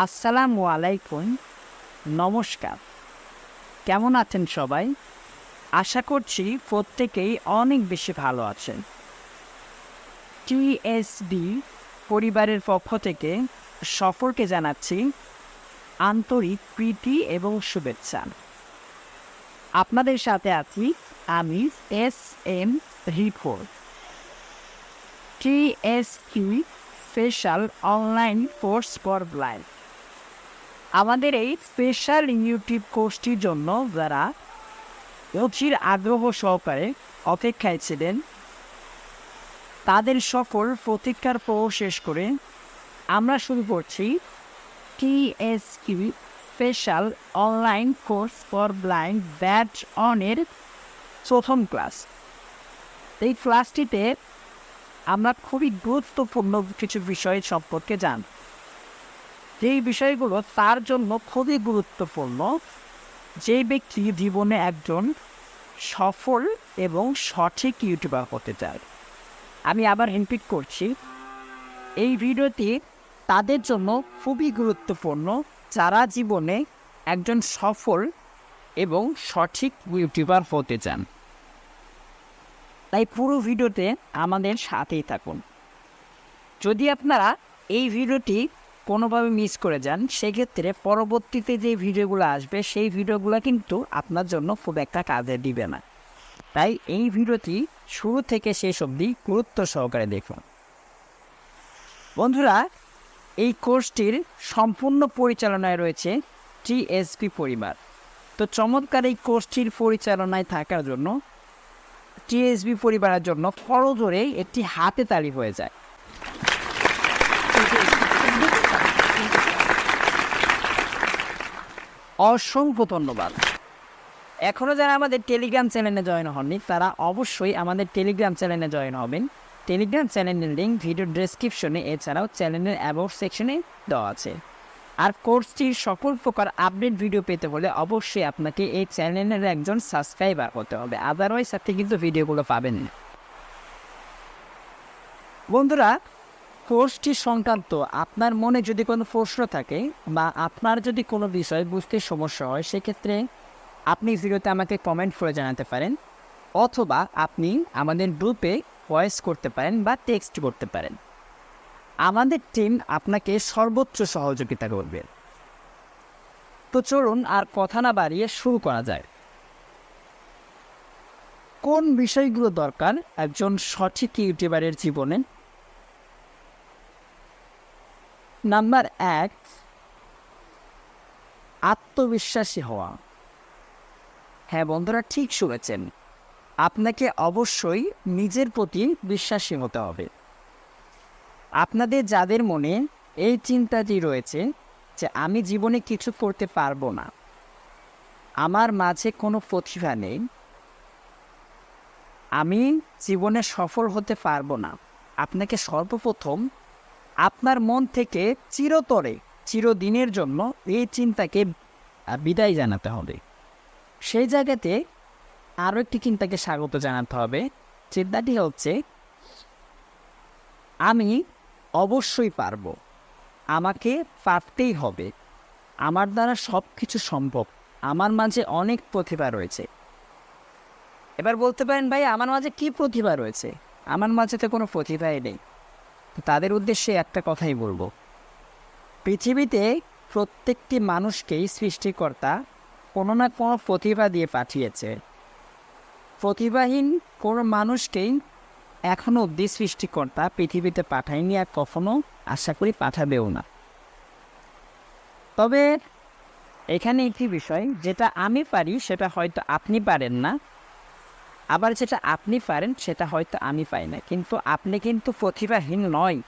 আসসালামু আলাইকুম, নমস্কার। কেমন আছেন সবাই? আশা করছি প্রত্যেকেই অনেক বেশি ভালো আছেন। টিএসডি পরিবারের পক্ষ থেকে সফরকে জানাচ্ছি আন্তরিক প্রীতি এবং শুভেচ্ছা। আপনাদের সাথে আছি আমি S M report TSQ special online course for blind. আমাদের এই স্পেশাল ইউটিউব কোর্সটির জন্য যারা অচির আগ্রহ সহকারে অপেক্ষায় ছিলেন, তাদের সফর প্রতীক্ষার পর শেষ করে আমরা শুরু করছি TSQ special online course for blind batch অনের প্রথম ক্লাস এই ক্লাসটিতে আমরা খুবই গুরুত্বপূর্ণ কিছু বিষয় সম্পর্কে জান যেই বিষয়গুলো তার জন্য খুবই গুরুত্বপূর্ণ যে ব্যক্তি জীবনে একজন সফল এবং সঠিক ইউটিউবার হতে চায়। আমি আবার রিপিট করছি, এই ভিডিওটি তাদের জন্য খুবই গুরুত্বপূর্ণ, যারা জীবনে একজন সফল এবং সঠিক ইউটিউবার হতে চান। তাই পুরো ভিডিওতে আমাদের সাথেই থাকুন। যদি আপনারা এই ভিডিওটি কোনোভাবে মিস করে যান, সেক্ষেত্রে পরবর্তীতে যে ভিডিওগুলো আসবে, সেই ভিডিওগুলো কিন্তু আপনার জন্য খুব একটা কাজে দিবে না। তাই এই ভিডিওটি শুরু থেকে শেষ অবধি গুরুত্ব সহকারে দেখুন। বন্ধুরা, এই কোর্সটির সম্পূর্ণ পরিচালনায় রয়েছে টিএসপি পরিবার। তো চমৎকার এই কোর্সটির পরিচালনায় থাকার জন্য টিএসবি পরিবারের জন্য ফলো ধরে একটি হাতে তালি হয়ে যায়। অসংখ্য ধন্যবাদ। এখনও যারা আমাদের টেলিগ্রাম চ্যানেলে জয়েন হননি, তারা অবশ্যই আমাদের টেলিগ্রাম চ্যানেলে জয়েন হবেন। টেলিগ্রাম চ্যানেলের লিঙ্ক ভিডিও ডেসক্রিপশনে এছাড়াও চ্যানেলের অ্যাবাউট সেকশনে দেওয়া আছে। আর কোর্সটির সকল প্রকার আপডেট ভিডিও পেতে হলে অবশ্যই আপনাকে এই চ্যানেলের একজন সাবস্ক্রাইবার হতে হবে আদারওয়াইজ আপনি কিন্তু ভিডিওগুলো পাবেন না। বন্ধুরা কোর্সটি সংক্রান্ত, আপনার মনে যদি কোনো প্রশ্ন থাকে বা আপনার যদি কোনো বিষয় বুঝতে সমস্যা হয়, সেক্ষেত্রে আপনি ভিডিওতে আমাকে কমেন্ট করে জানাতে পারেন অথবা আপনি আমাদের গ্রুপে ভয়েস করতে পারেন বা টেক্সট করতে পারেন। আমাদের টিম আপনাকে সর্বোচ্চ সহযোগিতা করবে। তো চলুন আর কথা না বাড়িয়ে শুরু করা যায়। কোন বিষয়গুলো দরকার একজন সঠিক ইউটিউবারের জীবনে? নাম্বার এক, আত্মবিশ্বাসী হওয়া। হ্যাঁ বন্ধুরা, ঠিক শুনেছেন। আপনাকে অবশ্যই নিজের প্রতি বিশ্বাসী হতে হবে। আপনাদের যাদের মনে এই চিন্তাটি রয়েছে যে আমি জীবনে কিছু করতে পারব না, আমার মাঝে কোনো প্রতিভা নেই, আমি জীবনে সফল হতে পারব না, আপনাকে সর্বপ্রথম আপনার মন থেকে চিরতরে, চিরদিনের জন্য এই চিন্তাকে বিদায় জানাতে হবে। সেই জায়গাতে আরও একটি চিন্তাকে স্বাগত জানাতে হবে। চিন্তাটি হচ্ছে, আমি অবশ্যই পারব। আমাকে পারতেই হবে। আমার দ্বারা সব কিছু সম্ভব। আমার মাঝে অনেক প্রতিভা রয়েছে। এবার বলতে পারেন, ভাই, আমার মাঝে কি প্রতিভা রয়েছে? আমার মাঝে তো কোনো প্রতিভাই নেই। তাদের উদ্দেশ্যে একটা কথাই বলব। পৃথিবীতে প্রত্যেকটি মানুষকেই সৃষ্টিকর্তা কোনো না কোনো প্রতিভা দিয়ে পাঠিয়েছে। প্রতিভাহীন কোনো মানুষকেই এখনও অবধি সৃষ্টিকর্তা পৃথিবীতে পাঠায়নি আর কখনো আশা করি পাঠাবেও না। তবে এখানে একটি বিষয়, যেটা আমি পারি, সেটা হয়তো আপনি পারেন না। আবার যেটা আপনি পারেন, সেটা হয়তো আমি পাই না। কিন্তু আপনি কিন্তু প্রতিভাহীন নয়।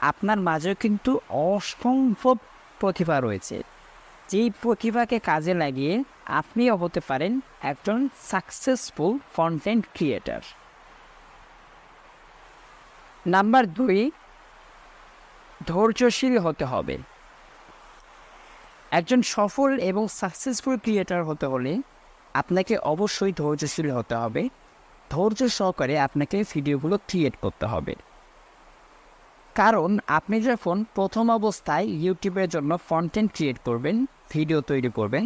আপনার মাঝেও কিন্তু অসংখ্য প্রতিভা রয়েছে। যেই প্রতিভাকে কাজে লাগিয়ে আপনিও হতে পারেন একজন সাকসেসফুল কন্টেন্ট ক্রিয়েটার নাম্বার দুই, ধৈর্যশীল হতে হবে। একজন সফল এবং সাকসেসফুল ক্রিয়েটার হতে হলে আপনাকে অবশ্যই ধৈর্যশীল হতে হবে। ধৈর্য সহকারে আপনাকে ভিডিওগুলো ক্রিয়েট করতে হবে। কারণ আপনি যখন প্রথম অবস্থায় ইউটিউবের জন্য কন্টেন্ট ক্রিয়েট করবেন ভিডিও তৈরি করবেন,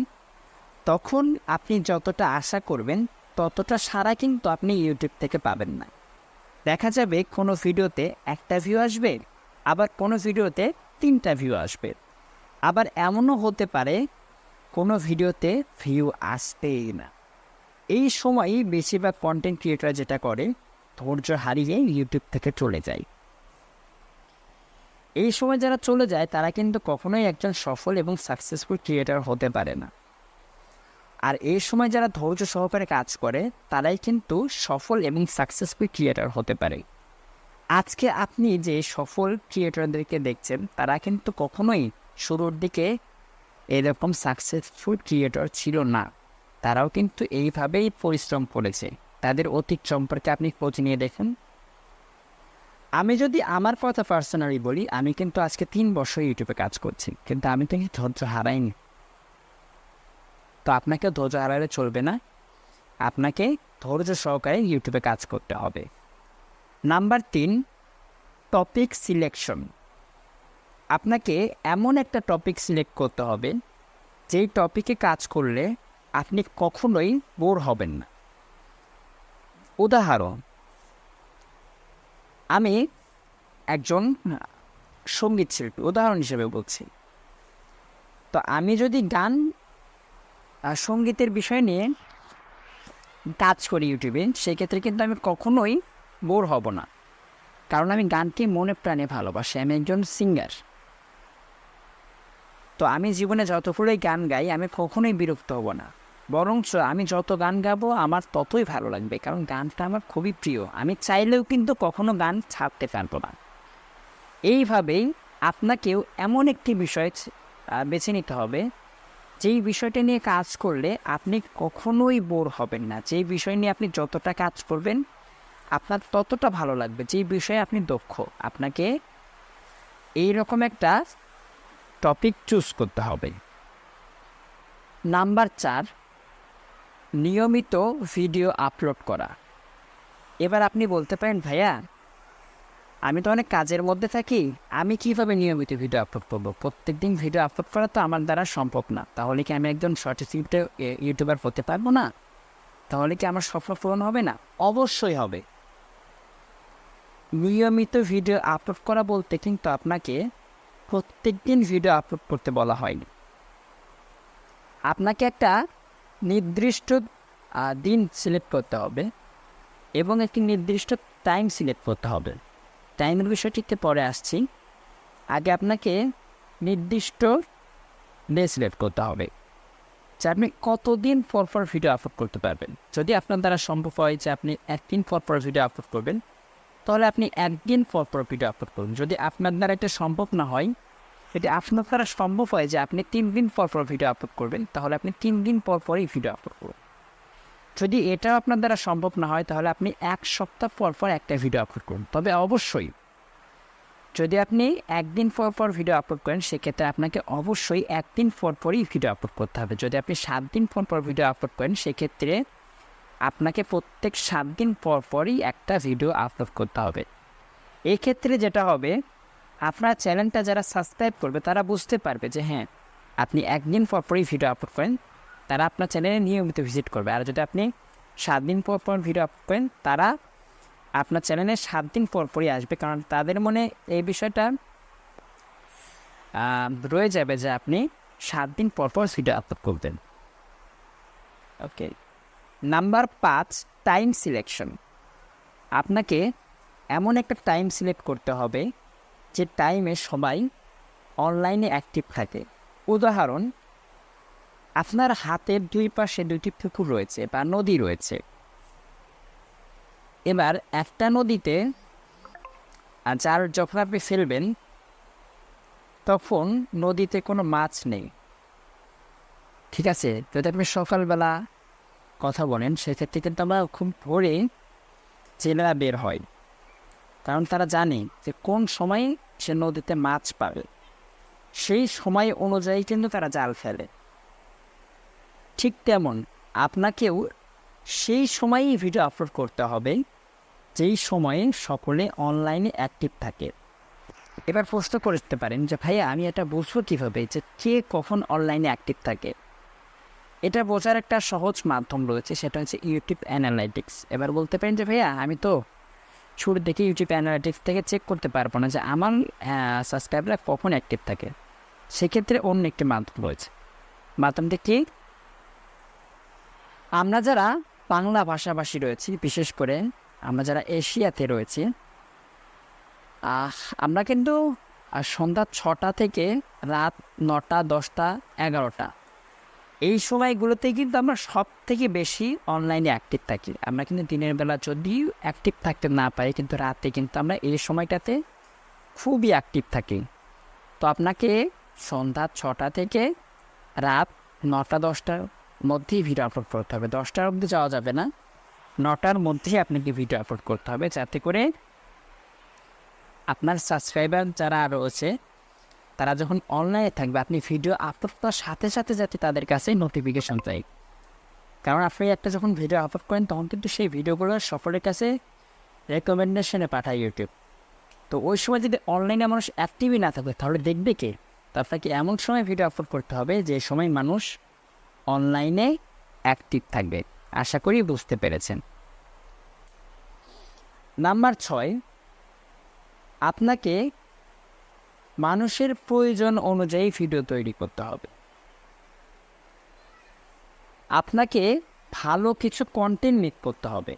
তখন আপনি যতটা আশা করবেন, ততটা সারা কিন্তু আপনি ইউটিউব থেকে পাবেন না। দেখা যাবে কোনো ভিডিওতে একটা ভিউ আসবে, আবার কোনো ভিডিওতে তিনটা ভিউ আসবে। আবার এমনও হতে পারে কোনো ভিডিওতে ভিউ আসতেই না। এই সময়ই বেশিরভাগ কন্টেন্ট ক্রিয়েটার যেটা করে, ধৈর্য হারিয়ে ইউটিউব থেকে চলে যায়। এই সময় যারা চলে যায়, তারা কিন্তু কখনোই একজন সফল এবং সাকসেসফুল ক্রিয়েটার হতে পারে না। আর এই সময় যারা ধৈর্য সহকারে কাজ করে, তারাই কিন্তু সফল এবং সাকসেসফুল ক্রিয়েটার হতে পারে। আজকে আপনি যে সফল ক্রিয়েটরদেরকে দেখছেন, তারা কিন্তু কখনোই শুরুর দিকে এরকম সাকসেসফুল ক্রিয়েটর ছিল না। তারাও কিন্তু এইভাবেই পরিশ্রম করেছে। তাদের অতীত সম্পর্কে আপনি খোঁজ নিয়ে দেখেন। আমি যদি আমার কথা পার্সোনালি বলি, আমি কিন্তু আজকে তিন বছর ইউটিউবে কাজ করছি, কিন্তু আমি তো ধৈর্য হারাইনি। তো আপনাকে ধৈর্য হারালে চলবে না। আপনাকে ধৈর্য সহকারে ইউটিউবে কাজ করতে হবে। নাম্বার তিন টপিক সিলেকশন আপনাকে এমন একটা টপিক সিলেক্ট করতে হবে, যেই টপিকে কাজ করলে আপনি কখনোই বোর হবেন না। উদাহরণ, আমি একজন সংগীত শিল্পী, উদাহরণ হিসেবে বলছি। তো আমি যদি গান সঙ্গীতের বিষয় নিয়ে কাজ করি ইউটিউবে, সেক্ষেত্রে কিন্তু আমি কখনোই বোর হব না। কারণ আমি গানকে মনে প্রাণে ভালোবাসি, আমি একজন সিঙ্গার তো আমি জীবনে যত যতগুলোই গান গাই, আমি কখনোই বিরক্ত হব না। বরঞ্চ আমি যত গান গাবো, আমার ততই ভালো লাগবে, কারণ গানটা আমার খুবই প্রিয়। আমি চাইলেও কিন্তু কখনো গান ছাড়তে পারব না। এইভাবেই আপনাকেও এমন একটি বিষয় বেছে নিতে হবে, যেই বিষয়টা নিয়ে কাজ করলে আপনি কখনোই বোর হবেন না। যেই বিষয় নিয়ে আপনি যতটা কাজ করবেন, আপনার ততটা ভালো লাগবে। যেই বিষয়ে আপনি দক্ষ, আপনাকে এই রকম একটা টপিক চুজ করতে হবে। নাম্বার চার, নিয়মিত ভিডিও আপলোড করা। এবার আপনি বলতে পারেন, ভাইয়া, আমি তো অনেক কাজের মধ্যে থাকি, আমি কীভাবে নিয়মিত ভিডিও আপলোড করব? প্রত্যেক দিন ভিডিও আপলোড করা তো আমার দ্বারা সম্ভব না। তাহলে কি আমি একজন সঠিক ইউটিউবার হতে পারব না? তাহলে কি আমার স্বপ্ন পূরণ হবে না? অবশ্যই হবে। নিয়মিত ভিডিও আপলোড করা বলতে কিন্তু আপনাকে প্রত্যেক দিন ভিডিও আপলোড করতে বলা হয়নি। আপনাকে একটা নির্দিষ্ট দিন সিলেক্ট করতে হবে এবং একটি নির্দিষ্ট টাইম সিলেক্ট করতে হবে। টাইমের বিষয়টিতে পরে আসছি। আগে আপনাকে নির্দিষ্ট ডে সিলেক্ট করতে হবে। যে আপনি কতদিন পর পর ভিডিও আপলোড করতে পারবেন। যদি আপনার দ্বারা সম্ভব হয় যে আপনি একদিন পর পর ভিডিও আপলোড করবেন তাহলে আপনি একদিন পর পর ভিডিও আপলোড করুন। যদি আপনার দ্বারা এটা সম্ভব না হয়, যদি আপনার দ্বারা সম্ভব হয় যে আপনি তিন দিন পর পর ভিডিও আপলোড করবেন, তাহলে আপনি তিন দিন পর পরই ভিডিও আপলোড করুন। যদি এটাও আপনার দ্বারা সম্ভব না হয়, তাহলে আপনি এক সপ্তাহ পর পর একটা ভিডিও আপলোড করুন। তবে অবশ্যই, যদি আপনি একদিন পর পর ভিডিও আপলোড করেন, সেক্ষেত্রে আপনাকে অবশ্যই একদিন পর পরই ভিডিও আপলোড করতে হবে। যদি আপনি সাত দিন পর পর ভিডিও আপলোড করেন, সেক্ষেত্রে আপনাকে প্রত্যেক সাত দিন পর পরই একটা ভিডিও আপলোড করতে হবে। এই ক্ষেত্রে যেটা হবে, আপনার চ্যানেলটা যারা সাবস্ক্রাইব করবে, তারা বুঝতে পারবে যে হ্যাঁ আপনি একদিন পর পরই ভিডিও আপলোড করেন, তারা আপনার চ্যানেলে নিয়মিত ভিজিট করবে। আর যদি আপনি সাত দিন পর পর ভিডিও আপলোড করেন, তারা আপনার চ্যানেলে সাত দিন পর পরই আসবে। কারণ তাদের মনে এই বিষয়টা রয়ে যাবে যে আপনি সাত দিন পর পর ভিডিও আপলোড করবেন। ওকে নাম্বার পাঁচ টাইম সিলেকশন আপনাকে এমন একটা টাইম সিলেক্ট করতে হবে যে টাইমে সবাই অনলাইনে অ্যাক্টিভ থাকে। উদাহরণ, আপনার হাতের দুই পাশে দুইটি পুকুর রয়েছে বা নদী রয়েছে। এবার একটা নদীতে জাল যখন আপনি ফেলবেন, তখন নদীতে কোনো মাছ নেই। ঠিক আছে? যদি আপনি সকালবেলা কথা বলেন, সেক্ষেত্রে কিন্তু আমরা খুব ভোরে জেলেরা বের হয়। কারণ তারা জানে যে কোন সময়ে সে নদীতে মাছ পাবে। সেই সময় অনুযায়ী কিন্তু তারা জাল ফেলে। ঠিক তেমন আপনাকেও সেই সময়েই ভিডিও আপলোড করতে হবে, যেই সময়ে সকলে অনলাইনে অ্যাক্টিভ থাকে। এবার প্রশ্ন করতে পারেন যে ভাইয়া, আমি এটা বুঝব কীভাবে যে কে কখন অনলাইনে অ্যাক্টিভ থাকে? এটা বোঝার একটা সহজ মাধ্যম রয়েছে, সেটা হচ্ছে ইউটিউব অ্যানালাইটিক্স এবার বলতে পারেন যে, ভাইয়া, আমি তো শুরু থেকে ইউটিউব অ্যানালাইটিক্স থেকে চেক করতে পারব না যে, আমার সাবস্ক্রাইবাররা কখন অ্যাক্টিভ থাকে? সেক্ষেত্রে অন্য একটি মাধ্যম রয়েছে। মাধ্যমটি কি? আমরা যারা বাংলা ভাষাভাষী রয়েছি, বিশেষ করে আমরা যারা এশিয়াতে রয়েছি আমরা কিন্তু সন্ধ্যা ছটা থেকে রাত নটা, দশটা, এগারোটা এই সময়গুলোতে কিন্তু আমরা সব থেকে বেশি অনলাইনে অ্যাক্টিভ থাকি। আমরা কিন্তু দিনের বেলা যদি অ্যাক্টিভ থাকতে না পারি, কিন্তু রাতে কিন্তু আমরা এই সময়টাতে খুবই অ্যাক্টিভ থাকি। তো আপনাকে সন্ধ্যা ছটা থেকে রাত নটা, দশটার মধ্যেই ভিডিও আপলোড করতে হবে। দশটার অবধি যাওয়া যাবে না। নটার মধ্যেই আপনাকে ভিডিও আপলোড করতে হবে। যাতে করে আপনার সাবস্ক্রাইবার যারা রয়েছে তারা যখন অনলাইনে থাকবে, আপনি ভিডিও আপলোড করার সাথে সাথে যাতে তাদের কাছে নোটিফিকেশন চাই। কারণ আপনি একটা যখন ভিডিও আপলোড করেন, তখন কিন্তু সেই ভিডিওগুলো সকলের কাছে রেকমেন্ডেশনে পাঠায় ইউটিউব তো ওই সময় যদি অনলাইনে মানুষ অ্যাক্টিভই না থাকে, তাহলে দেখবে কে? তো আপনাকে এমন সময় ভিডিও আপলোড করতে হবে, যে সময় মানুষ অনলাইনে অ্যাক্টিভ থাকবে। আশা করি বুঝতে পেরেছেন। নাম্বার ছয়, আপনাকে মানুষের প্রয়োজন অনুযায়ী ভিডিও তৈরি করতে হবে। আপনাকে ভালো কিছু কন্টেন্ট মেক করতে হবে।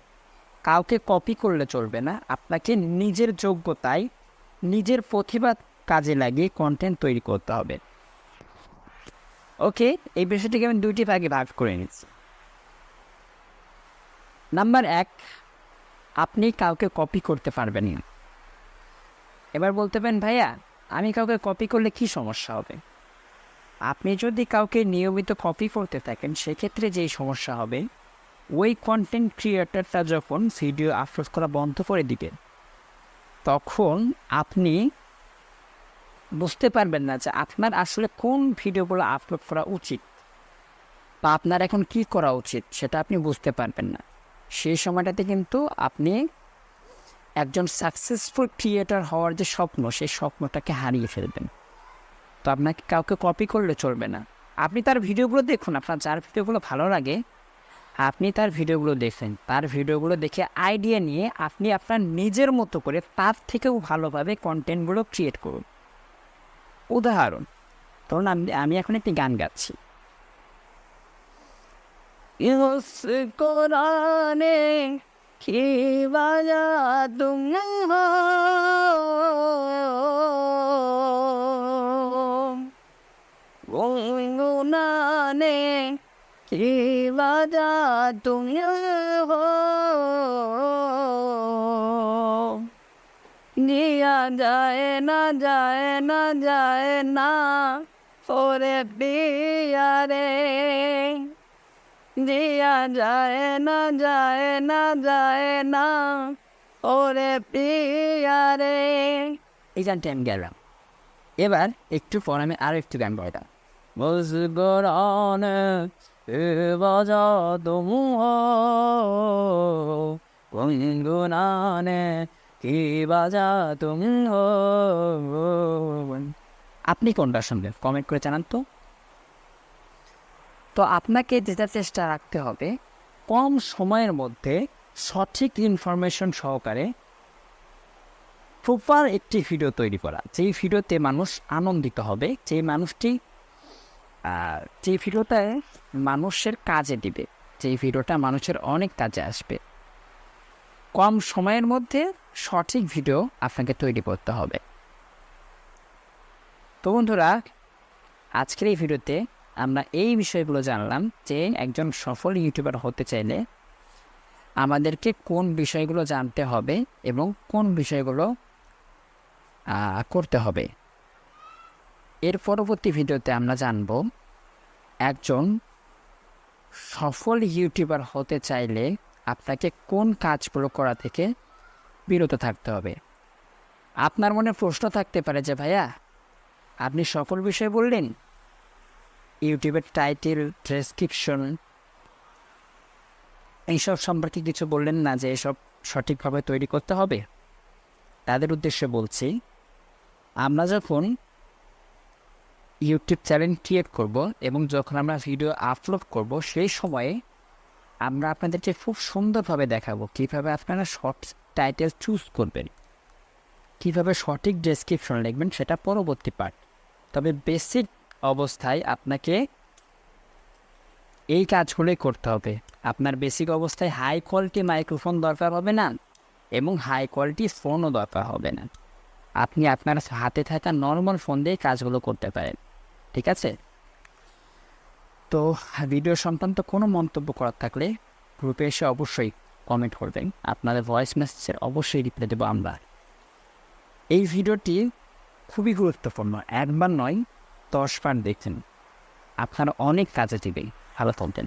কাউকে কপি করলে চলবে না। আপনাকে নিজের যোগ্যতায়, নিজের প্রতিভা কাজে লাগিয়ে কন্টেন্ট তৈরি করতে হবে। ওকে এই বিষয়টিকে আমি দুইটি ভাগে ভাগ করে নিচ্ছি। নাম্বার এক, আপনি কাউকে কপি করতে পারবেন না। এবার বলতে পারেন, ভাইয়া আমি কাউকে কপি করলে কি সমস্যা হবে? আপনি যদি কাউকে নিয়মিত কপি করতে থাকেন, সেক্ষেত্রে যেই সমস্যা হবে, ওই কন্টেন্ট ক্রিয়েটারটা যখন ভিডিও আপলোড করা বন্ধ করে দিবে, তখন আপনি বুঝতে পারবেন না যে আপনার আসলে কোন ভিডিওগুলো আপলোড করা উচিত বা আপনার এখন কি করা উচিত, সেটা আপনি বুঝতে পারবেন না। সেই সময়টাতে কিন্তু আপনি একজন সাকসেসফুল ক্রিয়েটার হওয়ার যে স্বপ্ন, সেই স্বপ্নটাকে হারিয়ে ফেলবেন। তো আপনাকে কাউকে কপি করলে চলবে না। আপনি তার ভিডিওগুলো দেখুন, আপনার যার ভিডিওগুলো ভালো লাগে, আপনি তার ভিডিওগুলো দেখেন। তার ভিডিওগুলো দেখে আইডিয়া নিয়ে আপনি আপনার নিজের মতো করে তার থেকেও ভালোভাবে কন্টেন্টগুলো ক্রিয়েট করুন। উদাহরণ, ধরুন আমি আমি এখন একটি গান গাচ্ছি। ইউস কোরআনে কি বাজা তুম গুনগুনানে কি বাজা তুম নিয়া যায় না যায় না যায় না ওরে বিয়ারে দিয়া যায় না যায় না যায় না। ওরে পিয়ারে এই গানটা আমি গেলাম এবার একটু পর আমি আরও একটু গান গাইলাম মুসগরানে বাজা তুমু গুনগুনানে কি বাজা তুমি আপনি কোনটা শুনবেন কমেন্ট করে জানান তো। তো আপনাকে যেটা চেষ্টা রাখতে হবে। কম সময়ের মধ্যে সঠিক ইনফরমেশন সহকারে প্রপার একটি ভিডিও তৈরি করা। যেই ভিডিওতে মানুষ আনন্দিত হবে যেই মানুষটি আহ, যেই ভিডিওটায় মানুষের কাজে দিবে যেই ভিডিওটা মানুষের অনেক কাজে আসবে। কম সময়ের মধ্যে সঠিক ভিডিও আপনাকে তৈরি করতে হবে। তো বন্ধুরা আজকের এই ভিডিওতে আমরা এই বিষয়গুলো জানলাম যে একজন সফল ইউটিউবার হতে চাইলে আমাদেরকে কোন বিষয়গুলো জানতে হবে এবং কোন বিষয়গুলো করতে হবে। এর পরবর্তী ভিডিওতে আমরা জানব একজন সফল ইউটিউবার হতে চাইলে আপনাকে কোন কাজগুলো করা থেকে বিরত থাকতে হবে। আপনার মনে প্রশ্ন থাকতে পারে যে, ভাইয়া, আপনি সফল বিষয় বললেন ইউটিউবের টাইটেল ডেসক্রিপশন এইসব সম্পর্কে কিছু বললেন না যে এসব সঠিকভাবে তৈরি করতে হবে। তাদের উদ্দেশ্যে বলছি, আমরা যখন ইউটিউব চ্যানেল ক্রিয়েট করব এবং যখন আমরা ভিডিও আপলোড করব, সেই সময়ে আমরা আপনাদেরকে খুব সুন্দরভাবে দেখাবো কীভাবে আপনারা শর্ট টাইটেল চুজ করবেন, কীভাবে সঠিক ডেসক্রিপশন লিখবেন সেটা পরবর্তী পার্ট তবে বেসিক অবস্থায় আপনাকে এই কাজগুলোই করতে হবে। আপনার বেসিক অবস্থায় হাই কোয়ালিটি মাইক্রোফোন দরকার হবে না এবং হাই কোয়ালিটি ফোনও দরকার হবে না। আপনি আপনার হাতে থাকা নর্মাল ফোন দিয়ে কাজগুলো করতে পারেন, ঠিক আছে? তো ভিডিও সংক্রান্ত কোনো মন্তব্য করার থাকলে গ্রুপে এসে অবশ্যই কমেন্ট করবেন। আপনাদের ভয়েস মেসেজের অবশ্যই রিপ্লাই দেবো আমরা। এই ভিডিওটি খুবই গুরুত্বপূর্ণ, একবার নয় দশবার দেখছেন। আপনারা অনেক কাজে দিবে ভালো থাকবেন।